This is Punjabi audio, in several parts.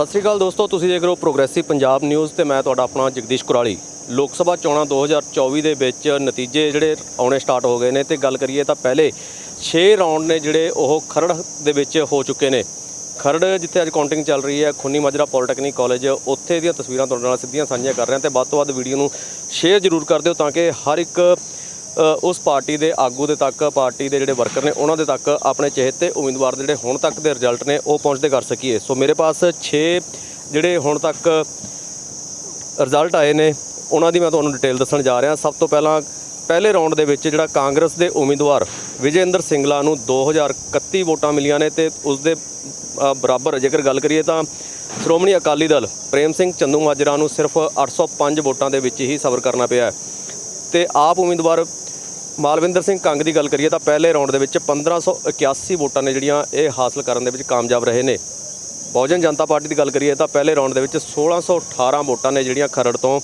ਸਤਿ ਸ੍ਰੀ ਅਕਾਲ ਦੋਸਤੋ, ਤੁਸੀਂ ਦੇਖ ਰਹੇ ਹੋ ਪ੍ਰੋਗਰੈਸਿਵ ਪੰਜਾਬ ਨਿਊਜ਼ ਤੇ ਮੈਂ ਤੁਹਾਡਾ ਆਪਣਾ ਜਗਦੀਸ਼ ਕੁਰਾਲੀ। ਲੋਕ ਸਭਾ ਚੋਣਾਂ 2024 ਦੇ ਵਿੱਚ ਨਤੀਜੇ ਜਿਹੜੇ ਆਉਣੇ ਸਟਾਰਟ ਹੋ ਗਏ ਨੇ ਤੇ ਗੱਲ ਕਰੀਏ ਤਾਂ ਪਹਿਲੇ 6 ਰਾਉਂਡ ਨੇ ਜਿਹੜੇ ਉਹ ਖਰੜ ਦੇ ਵਿੱਚ ਹੋ ਚੁੱਕੇ ਨੇ। ਖਰੜ ਜਿੱਥੇ ਅੱਜ ਕਾਊਂਟਿੰਗ ਚੱਲ ਰਹੀ ਹੈ, ਖੁੰਨੀ ਮਾਜਰਾ ਪੋਲੀਟੈਕਨਿਕ ਕਾਲਜ, ਉੱਥੇ ਦੀਆਂ ਤਸਵੀਰਾਂ ਤੁਹਾਡੇ ਨਾਲ ਸਿੱਧੀਆਂ ਸਾਂਝੀਆਂ ਕਰ ਰਹੇ ਹਾਂ ਤੇ ਵੱਧ ਤੋਂ ਵੱਧ ਵੀਡੀਓ ਨੂੰ ਸ਼ੇਅਰ ਜ਼ਰੂਰ ਕਰ ਦਿਓ ਤਾਂ ਕਿ ਹਰ ਇੱਕ ਉਸ ਪਾਰਟੀ ਦੇ ਆਗੂ ਦੇ ਤੱਕ, ਪਾਰਟੀ ਦੇ ਜਿਹੜੇ ਵਰਕਰ ਨੇ, ਉਹਨਾਂ ਦੇ ਤੱਕ ਆਪਣੇ ਚਹੇਤੇ ਉਮੀਦਵਾਰ ਦੇ ਜਿਹੜੇ ਹੁਣ ਤੱਕ ਦੇ ਰਿਜ਼ਲਟ ਨੇ, ਉਹ ਪਹੁੰਚਦੇ ਕਰ ਸਕੀਏ ਸੋ ਮੇਰੇ ਪਾਸ 6 ਜਿਹੜੇ ਹੁਣ ਤੱਕ ਰਿਜ਼ਲਟ ਆਏ ਨੇ, ਉਹਨਾਂ ਦੀ ਮੈਂ ਤੁਹਾਨੂੰ ਡਿਟੇਲ ਦੱਸਣ ਜਾ ਰਿਹਾ ਸਭ ਤੋਂ ਪਹਿਲਾਂ, ਪਹਿਲੇ ਰਾਉਂਡ ਦੇ ਵਿੱਚ ਜਿਹੜਾ ਕਾਂਗਰਸ ਦੇ ਉਮੀਦਵਾਰ ਵਿਜੇਂਦਰ ਸਿੰਗਲਾ ਨੂੰ 2031 ਵੋਟਾਂ ਮਿਲੀਆਂ ਨੇ ਤੇ ਉਸ ਦੇ ਬਰਾਬਰ ਜੇਕਰ ਗੱਲ ਕਰੀਏ ਤਾਂ ਸ਼੍ਰੋਮਣੀ ਅਕਾਲੀ ਦਲ ਪ੍ਰੇਮ ਸਿੰਘ ਚੰਦੂ ਮਾਜਰਾ ਨੂੰ ਸਿਰਫ 805 ਵੋਟਾਂ ਦੇ ਵਿੱਚ ਹੀ ਸਬਰ ਕਰਨਾ ਪਿਆ ਹੈ। ਤੇ ਆਪ ਉਮੀਦਵਾਰ ਮਾਲਵਿੰਦਰ ਸਿੰਘ ਕੰਗ ਦੀ ਗੱਲ ਕਰੀਏ ਤਾਂ ਪਹਿਲੇ ਰਾਉਂਡ ਦੇ ਵਿੱਚ 1581 ਵੋਟਾਂ ਨੇ ਜਿਹੜੀਆਂ ਇਹ ਹਾਸਲ ਕਰਨ ਦੇ ਵਿੱਚ ਕਾਮਯਾਬ ਰਹੇ ਨੇ। ਬਹੁਜਨ ਜਨਤਾ ਪਾਰਟੀ ਦੀ ਗੱਲ ਕਰੀਏ ਤਾਂ ਪਹਿਲੇ ਰਾਉਂਡ ਦੇ ਵਿੱਚ 1618 ਵੋਟਾਂ ਨੇ ਜਿਹੜੀਆਂ ਖਰੜ ਤੋਂ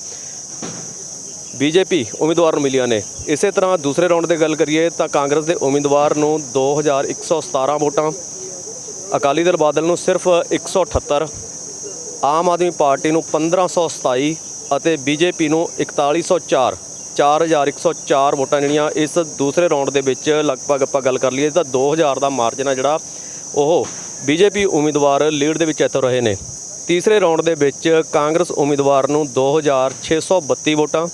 ਬੀਜੇਪੀ ਉਮੀਦਵਾਰ ਨੂੰ ਮਿਲੀਆਂ ਨੇ। ਇਸੇ ਤਰ੍ਹਾਂ ਦੂਸਰੇ ਰਾਉਂਡ ਦੀ ਗੱਲ ਕਰੀਏ ਤਾਂ ਕਾਂਗਰਸ ਦੇ ਉਮੀਦਵਾਰ ਨੂੰ 2117 ਵੋਟਾਂ, ਅਕਾਲੀ ਦਲ ਬਾਦਲ ਨੂੰ ਸਿਰਫ 178 ਆਮ ਆਦਮੀ ਪਾਰਟੀ ਨੂੰ 1527 ਅਤੇ ਬੀਜੇਪੀ ਨੂੰ 4104 4104 ਵੋਟਾਂ ਜਿਹੜੀਆਂ ਇਸ ਦੂਸਰੇ ਰਾਉਂਡ ਦੇ ਵਿੱਚ ਲਗਭਗ ਆਪਾਂ ਗੱਲ ਕਰ ਲਈਏ ਤਾਂ 2000 ਦਾ ਮਾਰਜਨ ਆ ਜਿਹੜਾ ਉਹ ਬੀਜੇਪੀ ਉਮੀਦਵਾਰ ਲੀਡ ਦੇ ਵਿੱਚ ਇੱਥੋਂ ਰਹੇ ਨੇ। ਤੀਸਰੇ ਰਾਉਂਡ ਦੇ ਵਿੱਚ ਕਾਂਗਰਸ ਉਮੀਦਵਾਰ ਨੂੰ 2632 ਵੋਟਾਂ,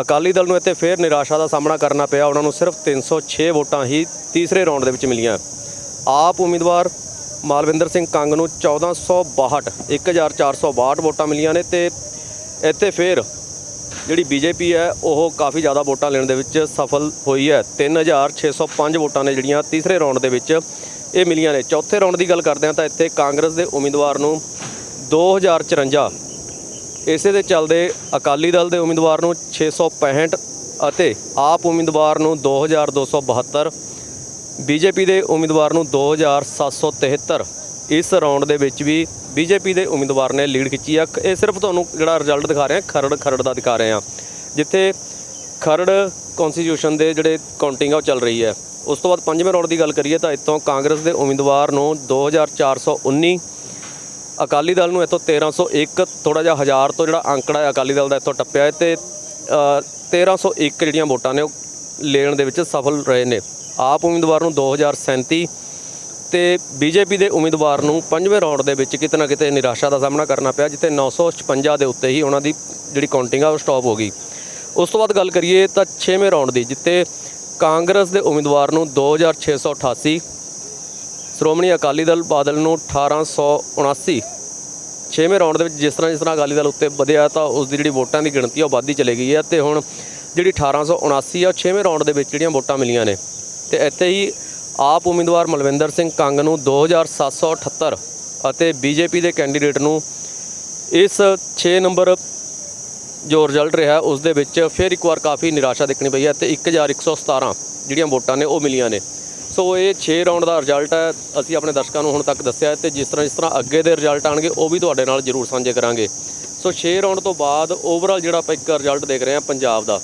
ਅਕਾਲੀ ਦਲ ਨੂੰ ਇੱਥੇ ਫੇਰ ਨਿਰਾਸ਼ਾ ਦਾ ਸਾਹਮਣਾ ਕਰਨਾ ਪਿਆ, ਉਹਨਾਂ ਨੂੰ ਸਿਰਫ 306 ਵੋਟਾਂ ਹੀ ਤੀਸਰੇ ਰਾਉਂਡ ਦੇ ਵਿੱਚ ਮਿਲੀਆਂ। ਆਪ ਉਮੀਦਵਾਰ ਮਾਲਵਿੰਦਰ ਸਿੰਘ ਕੰਗ ਨੂੰ 1462 1462 ਵੋਟਾਂ ਮਿਲੀਆਂ ਨੇ ਤੇ ਇੱਥੇ ਫੇਰ ਜਿਹੜੀ ਬੀਜੇਪੀ ਹੈ, ਉਹ ਕਾਫੀ ਜ਼ਿਆਦਾ ਵੋਟਾਂ ਲੈਣ ਦੇ ਵਿੱਚ ਸਫਲ ਹੋਈ ਹੈ। 3605 ਵੋਟਾਂ ਨੇ ਜਿਹੜੀਆਂ ਤੀਸਰੇ ਰਾਉਂਡ ਦੇ ਵਿੱਚ ਇਹ ਮਿਲੀਆਂ ਨੇ। ਚੌਥੇ ਰਾਉਂਡ ਦੀ ਗੱਲ ਕਰਦੇ ਹਾਂ ਤਾਂ ਇੱਥੇ ਕਾਂਗਰਸ ਦੇ ਉਮੀਦਵਾਰ ਨੂੰ 2054 ਇਸੇ ਦੇ ਚੱਲਦੇ ਅਕਾਲੀ ਦਲ ਦੇ ਉਮੀਦਵਾਰ ਨੂੰ 665 ਅਤੇ ਆਪ ਉਮੀਦਵਾਰ ਨੂੰ 2272 ਬੀਜੇਪੀ ਦੇ ਉਮੀਦਵਾਰ ਨੂੰ 2773 ਇਸ ਰਾਉਂਡ ਦੇ ਵਿੱਚ ਵੀ ਬੀਜੇਪੀ ਦੇ ਉਮੀਦਵਾਰ ਨੇ ਲੀਡ ਖਿੱਚੀ ਆ। ਇਹ ਸਿਰਫ ਤੁਹਾਨੂੰ ਜਿਹੜਾ ਰਿਜ਼ਲਟ ਦਿਖਾ ਰਹੇ ਆ ਖਰੜ ਖਰੜ ਦਾ ਦਿਖਾ ਰਹੇ ਆ। ਜਿੱਥੇ ਖਰੜ ਕਨਸਟੀਟਿਊਸ਼ਨ ਦੇ ਜਿਹੜੇ ਕਾਊਂਟਿੰਗ ਆ ਉਹ ਚੱਲ ਰਹੀ ਹੈ। ਉਸ ਤੋਂ ਬਾਅਦ ਪੰਜਵੇਂ ਰਾਉਂਡ ਦੀ ਗੱਲ ਕਰੀਏ ਤਾਂ ਇੱਥੋਂ ਕਾਂਗਰਸ ਦੇ ਉਮੀਦਵਾਰ ਨੂੰ 2419 ਅਕਾਲੀ ਦਲ ਨੂੰ ਇੱਥੋਂ 1301 ਥੋੜਾ ਜਿਹਾ ਹਜ਼ਾਰ ਤੋਂ ਜਿਹੜਾ ਅੰਕੜਾ ਹੈ ਅਕਾਲੀ ਦਲ ਦਾ ਇੱਥੋਂ ਟੱਪਿਆ ਹੈ ਤੇ ਅ, 1301 ਜਿਹੜੀਆਂ ਵੋਟਾਂ ਨੇ ਉਹ ਲੈਣ ਦੇ ਵਿੱਚ ਸਫਲ ਰਹੇ ਨੇ। ਆਪ ਉਮੀਦਵਾਰ ਨੂੰ 2037 ਤੇ ਬੀਜੇਪੀ ਦੇ ਉਮੀਦਵਾਰ ਨੂੰ ਪੰਜਵੇਂ ਰਾਉਂਡ ਦੇ ਵਿੱਚ ਕਿਤੇ ਨਾ ਕਿਤੇ ਨਿਰਾਸ਼ਾ ਦਾ ਸਾਹਮਣਾ ਕਰਨਾ ਪਿਆ, ਜਿੱਥੇ 956 ਦੇ ਉੱਤੇ ਹੀ ਉਹਨਾਂ ਦੀ ਜਿਹੜੀ ਕਾਊਂਟਿੰਗ ਆ ਉਹ ਸਟਾਪ ਹੋ ਗਈ। ਉਸ ਤੋਂ ਬਾਅਦ ਗੱਲ ਕਰੀਏ ਤਾਂ 6ਵੇਂ ਰਾਉਂਡ ਦੀ, ਜਿੱਥੇ ਕਾਂਗਰਸ ਦੇ ਉਮੀਦਵਾਰ ਨੂੰ 2688 ਸ਼੍ਰੋਮਣੀ ਅਕਾਲੀ ਦਲ ਬਾਦਲ ਨੂੰ 1879 ਛੇਵੇਂ ਰਾਉਂਡ ਦੇ ਵਿੱਚ ਜਿਸ ਤਰ੍ਹਾਂ ਜਿਸ ਤਰ੍ਹਾਂ ਅਕਾਲੀ ਦਲ ਉੱਤੇ ਵਧਿਆ ਤਾਂ ਉਸ ਦੀ ਜਿਹੜੀ ਵੋਟਾਂ ਦੀ ਗਿਣਤੀ ਆ ਉਹ ਵੱਧਦੀ ਚਲੇ ਗਈ ਹੈ ਤੇ ਹੁਣ ਜਿਹੜੀ 1879 ਆ, ਉਹ ਛੇਵੇਂ ਰਾਉਂਡ ਦੇ ਵਿੱਚ ਜਿਹੜੀਆਂ ਵੋਟਾਂ ਮਿਲੀਆਂ ਨੇ, ਤੇ ਇੱਥੇ ਹੀ ਆਪ ਉਮੀਦਵਾਰ ਮਲਵਿੰਦਰ ਸਿੰਘ ਕੰਗ ਨੂੰ 2778 ਅਤੇ ਬੀਜੇਪੀ ਦੇ ਕੈਂਡੀਡੇਟ ਨੂੰ ਇਸ 6 ਨੰਬਰ ਜੋ ਰਿਜ਼ਲਟ ਰਿਹਾ, ਉਸ ਦੇ ਵਿੱਚ ਫਿਰ ਇੱਕ ਵਾਰ ਕਾਫੀ ਨਿਰਾਸ਼ਾ ਦੇਖਣੀ ਪਈ ਹੈ ਤੇ 1117 ਜਿਹੜੀਆਂ ਵੋਟਾਂ ਨੇ, ਉਹ ਮਿਲੀਆਂ ਨੇ। ਸੋ ਇਹ 6 ਰਾਉਂਡ ਦਾ ਰਿਜ਼ਲਟ ਹੈ, ਅਸੀਂ ਆਪਣੇ ਦਰਸ਼ਕਾਂ ਨੂੰ ਹੁਣ ਤੱਕ ਦੱਸਿਆ ਹੈ ਤੇ ਜਿਸ ਤਰ੍ਹਾਂ ਜਿਸ ਤਰ੍ਹਾਂ ਅੱਗੇ ਦੇ ਰਿਜ਼ਲਟ ਆਣਗੇ ਉਹ ਵੀ ਤੁਹਾਡੇ ਨਾਲ ਜ਼ਰੂਰ ਸਾਂਝੇ ਕਰਾਂਗੇ। ਸੋ 6 ਰਾਉਂਡ ਤੋਂ ਬਾਅਦ ਓਵਰਆਲ ਜਿਹੜਾ ਆਪਾਂ ਇੱਕ ਰਿਜ਼ਲਟ ਦੇਖ ਰਹੇ ਹਾਂ ਪੰਜਾਬ ਦਾ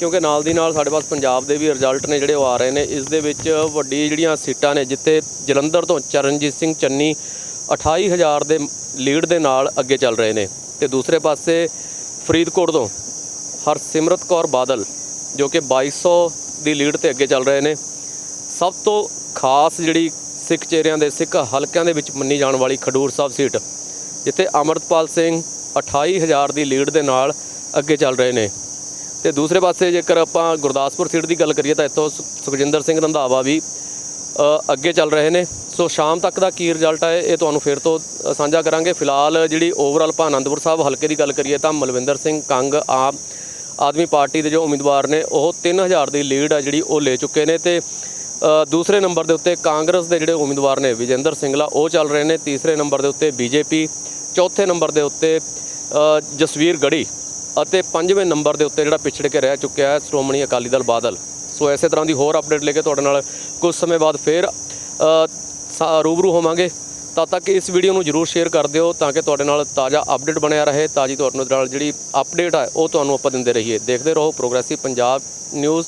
ਕਿਉਂਕਿ ਨਾਲ ਦੀ ਨਾਲ ਸਾਡੇ ਪਾਸ ਪੰਜਾਬ ਦੇ ਵੀ ਰਿਜ਼ਲਟ ਨੇ ਜਿਹੜੇ ਉਹ ਆ ਰਹੇ ਨੇ। ਇਸ ਦੇ ਵਿੱਚ ਵੱਡੀ ਜਿਹੜੀਆਂ ਸੀਟਾਂ ਨੇ, ਜਿੱਥੇ ਜਲੰਧਰ ਤੋਂ ਚਰਨਜੀਤ ਸਿੰਘ ਚੰਨੀ 28000 ਦੇ ਲੀਡ ਦੇ ਨਾਲ ਅੱਗੇ ਚੱਲ ਰਹੇ ਨੇ ਤੇ ਦੂਸਰੇ ਪਾਸੇ ਫਰੀਦਕੋਟ ਤੋਂ ਹਰਸਿਮਰਤ ਕੌਰ ਬਾਦਲ, ਜੋ ਕਿ 2200 ਦੀ ਲੀਡ ਤੇ ਅੱਗੇ ਚੱਲ ਰਹੇ ਨੇ। ਸਭ ਤੋਂ ਖਾਸ ਜਿਹੜੀ ਸਿੱਖ ਚਿਹਰਿਆਂ ਦੇ, ਸਿੱਖ ਹਲਕਿਆਂ ਦੇ ਵਿੱਚ ਮੰਨੀ ਜਾਣ ਵਾਲੀ ਖਡੂਰ ਸਾਹਿਬ ਸੀਟ, ਜਿੱਥੇ ਅਮਰਤਪਾਲ ਸਿੰਘ 28000 ਦੀ ਲੀਡ ਦੇ ਨਾਲ ਅੱਗੇ ਚੱਲ ਰਹੇ ਨੇ। ਤੇ ਦੂਸਰੇ ਪਾਸੇ ਜੇਕਰ ਆਪਾਂ ਗੁਰਦਾਸਪੁਰ ਸੀਟ ਦੀ ਗੱਲ ਕਰੀਏ ਤਾਂ ਇੱਥੋਂ ਸੁ- ਸੁਖਜਿੰਦਰ ਸਿੰਘ ਰੰਧਾਵਾ ਵੀ ਅੱਗੇ ਚੱਲ ਰਹੇ ਨੇ। ਸੋ ਸ਼ਾਮ ਤੱਕ ਦਾ ਕੀ ਰਿਜ਼ਲਟ ਹੈ ਇਹ ਤੁਹਾਨੂੰ ਫਿਰ ਤੋਂ ਸਾਂਝਾ ਕਰਾਂਗੇ। ਫਿਲਹਾਲ ਜਿਹੜੀ ਓਵਰਆਲ ਆਪਾਂ ਆਨੰਦਪੁਰ ਸਾਹਿਬ ਹਲਕੇ ਦੀ ਗੱਲ ਕਰੀਏ ਤਾਂ ਮਲਵਿੰਦਰ ਸਿੰਘ ਕੰਗ ਆਮ ਆਦਮੀ ਪਾਰਟੀ ਦੇ ਜੋ ਉਮੀਦਵਾਰ ਨੇ, ਉਹ 3000 ਦੀ ਲੀਡ ਆ ਜਿਹੜੀ ਉਹ ਲੈ ਚੁੱਕੇ ਨੇ ਤੇ ਦੂਸਰੇ ਨੰਬਰ ਦੇ ਉੱਤੇ ਕਾਂਗਰਸ ਦੇ ਜਿਹੜੇ ਉਮੀਦਵਾਰ ਨੇ, ਵਿਜੇਂਦਰ ਸਿੰਗਲਾ, ਉਹ ਚੱਲ ਰਹੇ ਨੇ। ਤੀਸਰੇ ਨੰਬਰ ਦੇ ਉੱਤੇ ਬੀਜੇਪੀ, ਚੌਥੇ ਨੰਬਰ ਦੇ ਉੱਤੇ ਜਸਵੀਰ ਗੜੀ। ਅਤੇ ਪੰਜਵੇਂ ਨੰਬਰ ਦੇ ਉੱਤੇ ਜਿਹੜਾ ਪਿਛੜ ਕੇ ਰਹਿ ਚੁੱਕਿਆ ਹੈ ਸ਼੍ਰੋਮਣੀ ਅਕਾਲੀ ਦਲ ਬਾਦਲ। ਸੋ ਐਸੇ ਤਰ੍ਹਾਂ ਦੀ ਹੋਰ ਅਪਡੇਟ ਲੈ ਕੇ ਤੁਹਾਡੇ ਨਾਲ ਕੁਝ ਸਮੇਂ ਬਾਅਦ ਫੇਰ ਰੂਬਰੂ ਹੋਵਾਂਗੇ। ਤਦ ਤੱਕ ਇਸ ਵੀਡੀਓ ਨੂੰ ਜਰੂਰ ਸ਼ੇਅਰ ਕਰ ਦਿਓ ਤਾਂ ਕਿ ਤੁਹਾਡੇ ਨਾਲ ਤਾਜ਼ਾ ਅਪਡੇਟ ਬਣਿਆ ਰਹੇ, ਤਾਜੀ ਤੁਹਾਡੇ ਨਾਲ ਜਿਹੜੀ ਅਪਡੇਟ ਹੈ ਉਹ ਤੁਹਾਨੂੰ ਆਪਾਂ ਦਿੰਦੇ ਰਹੀਏ। ਦੇਖਦੇ ਰਹੋ ਪ੍ਰੋਗਰੈਸਿਵ ਪੰਜਾਬ ਨਿਊਜ਼